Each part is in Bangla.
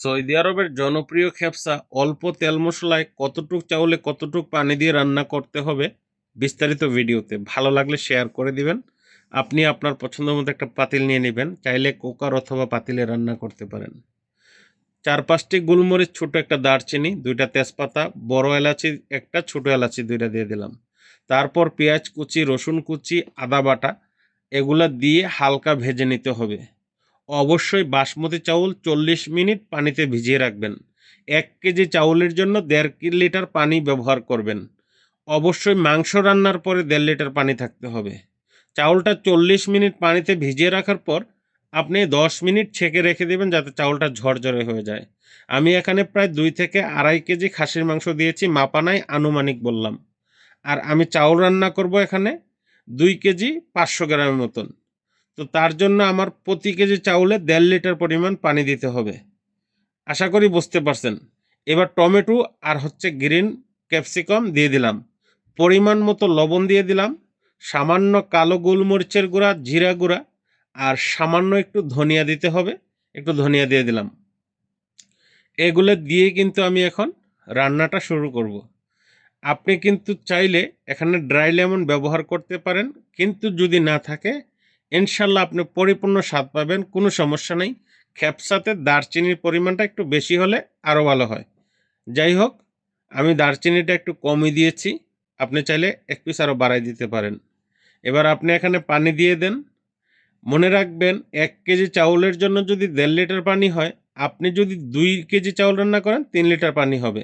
সৌদি আরবের জনপ্রিয় খেপসা অল্প তেল মশলায় কতটুক চাউলে কতটুক পানি দিয়ে রান্না করতে হবে বিস্তারিত ভিডিওতে। ভালো লাগলে শেয়ার করে দিবেন। আপনি আপনার পছন্দ মতো একটা পাতিল নিয়ে নেবেন, চাইলে কুকার অথবা পাতিলে রান্না করতে পারেন। চার পাঁচটি গোলমরিচ ছোট একটা দারচিনি, দুইটা তেজপাতা, বড় এলাচি, একটা ছোট এলাচি দুইটা দিয়ে দিলাম। তারপর পেঁয়াজ কুচি, রসুন কুচি, আদা বাটা, এগুলা দিয়ে হালকা ভেজে নিতে হবে। অবশ্যই বাসমতি চাউল চল্লিশ মিনিট পানিতে ভিজিয়ে রাখবেন। এক কেজি চাউলের জন্য দেড় লিটার পানি ব্যবহার করবেন। অবশ্যই মাংস রান্নার পরে দেড় লিটার পানি থাকতে হবে। চাউলটা চল্লিশ মিনিট পানিতে ভিজিয়ে রাখার পর আপনি দশ মিনিট ছেঁকে রেখে দেবেন যাতে চাউলটা ঝরঝরে হয়ে যায়। আমি এখানে প্রায় দুই থেকে আড়াই কেজি খাসির মাংস দিয়েছি মাপানাই আনুমানিক বললাম। আর আমি চাউল রান্না করব এখানে দুই কেজি পাঁচশো গ্রামের মতন। তো তার জন্য আমার প্রতি কেজি চাউলে দেড় লিটার পরিমাণ পানি দিতে হবে। আশা করি বুঝতে পারছেন। এবার টমেটো আর হচ্ছে গ্রিন ক্যাপসিকাম দিয়ে দিলাম। পরিমাণ মতো লবণ দিয়ে দিলাম। সামান্য কালো গোলমরিচের গুঁড়া, জিরা গুঁড়া আর সামান্য একটু ধনিয়া দিতে হবে। একটু ধনিয়া দিয়ে দিলাম। এগুলো দিয়ে কিন্তু আমি এখন রান্নাটা শুরু করব। আপনি কিন্তু চাইলে এখানে ড্রাই লেমন ব্যবহার করতে পারেন। কিন্তু যদি না থাকে ইনশাল্লাহ আপনি পরিপূর্ণ স্বাদ পাবেন, কোনো সমস্যা নেই। খ্যাপসাতে দারচিনির পরিমাণটা একটু বেশি হলে আরও ভালো হয়। যাই হোক, আমি দারচিনিটা একটু কমই দিয়েছি, আপনি চাইলে এক পিস আরও বাড়াই দিতে পারেন। এবার আপনি এখানে পানি দিয়ে দেন। মনে রাখবেন, এক কেজি চাউলের জন্য যদি দেড় লিটার পানি হয়, আপনি যদি দুই কেজি চাউল রান্না করেন, তিন লিটার পানি হবে।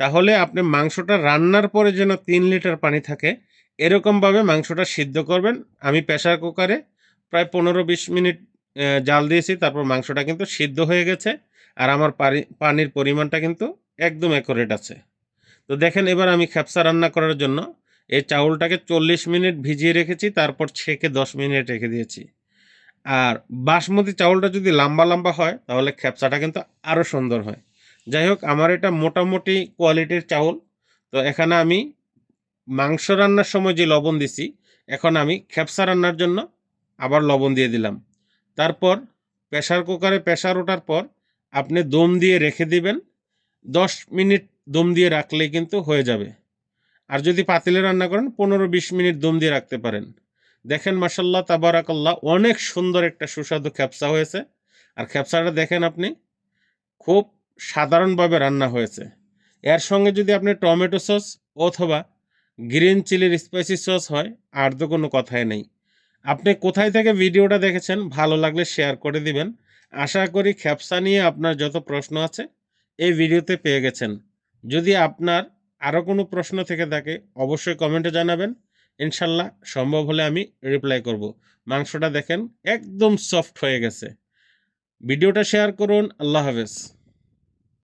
তাহলে আপনি মাংসটা রান্নার পরে যেন তিন লিটার পানি থাকে, এরকমভাবে মাংসটা সিদ্ধ করবেন। আমি প্রেশার কুকারে প্রায় পনেরো বিশ মিনিট জাল দিয়েছি, তারপর মাংসটা কিন্তু সিদ্ধ হয়ে গেছে আর আমার পানির পরিমাণটা কিন্তু একদম অ্যাকুরেট আছে। তো দেখেন এবার আমি খ্যাপসা রান্না করার জন্য এই চাউলটাকে চল্লিশ মিনিট ভিজিয়ে রেখেছি, তারপর ছেঁকে দশ মিনিট রেখে দিয়েছি। আর বাসমতি চাউলটা যদি লম্বা লম্বা হয়, তাহলে খ্যাপসাটা কিন্তু আরও সুন্দর হয়। যাই হোক, আমার এটা মোটামুটি কোয়ালিটির চাউল, তো এখানে আমি মাংস রান্নার সময় যে লবণ দিছি, এখন আমি খ্যাপসা রান্নার জন্য আবার লবণ দিয়ে দিলাম। তারপর প্রেশার কুকারে প্রেশার ওঠার পর আপনি দম দিয়ে রেখে দিবেন। দশ মিনিট দম দিয়ে রাখলেই কিন্তু হয়ে যাবে। আর যদি পাতিলে রান্না করেন, পনেরো বিশ মিনিট দম দিয়ে রাখতে পারেন। দেখেন মাসাল্লাহ তাবারাকাল্লাহ, অনেক সুন্দর একটা সুস্বাদু খ্যাপসা হয়েছে। আর খ্যাপসাটা দেখেন আপনি, খুব সাধারণভাবে রান্না হয়েছে। এর সঙ্গে যদি আপনি টমেটো সস অথবা গ্রিন চিলির স্পাইসি সস হয়, আর তো কোনো কথাই নেই। আপনি কোথায় থেকে ভিডিওটা দেখেছেন, ভালো লাগলে শেয়ার করে দিবেন। আশা করি খ্যাপসা নিয়ে আপনার যত প্রশ্ন আছে, এই ভিডিওতে পেয়ে গেছেন। যদি আপনার আরও কোনো প্রশ্ন থেকে থাকে, অবশ্যই কমেন্টে জানাবেন। ইনশাল্লাহ সম্ভব হলে আমি রিপ্লাই করব। মাংসটা দেখেন, একদম সফট হয়ে গেছে। ভিডিওটা শেয়ার করুন, আল্লাহ হাফেজ।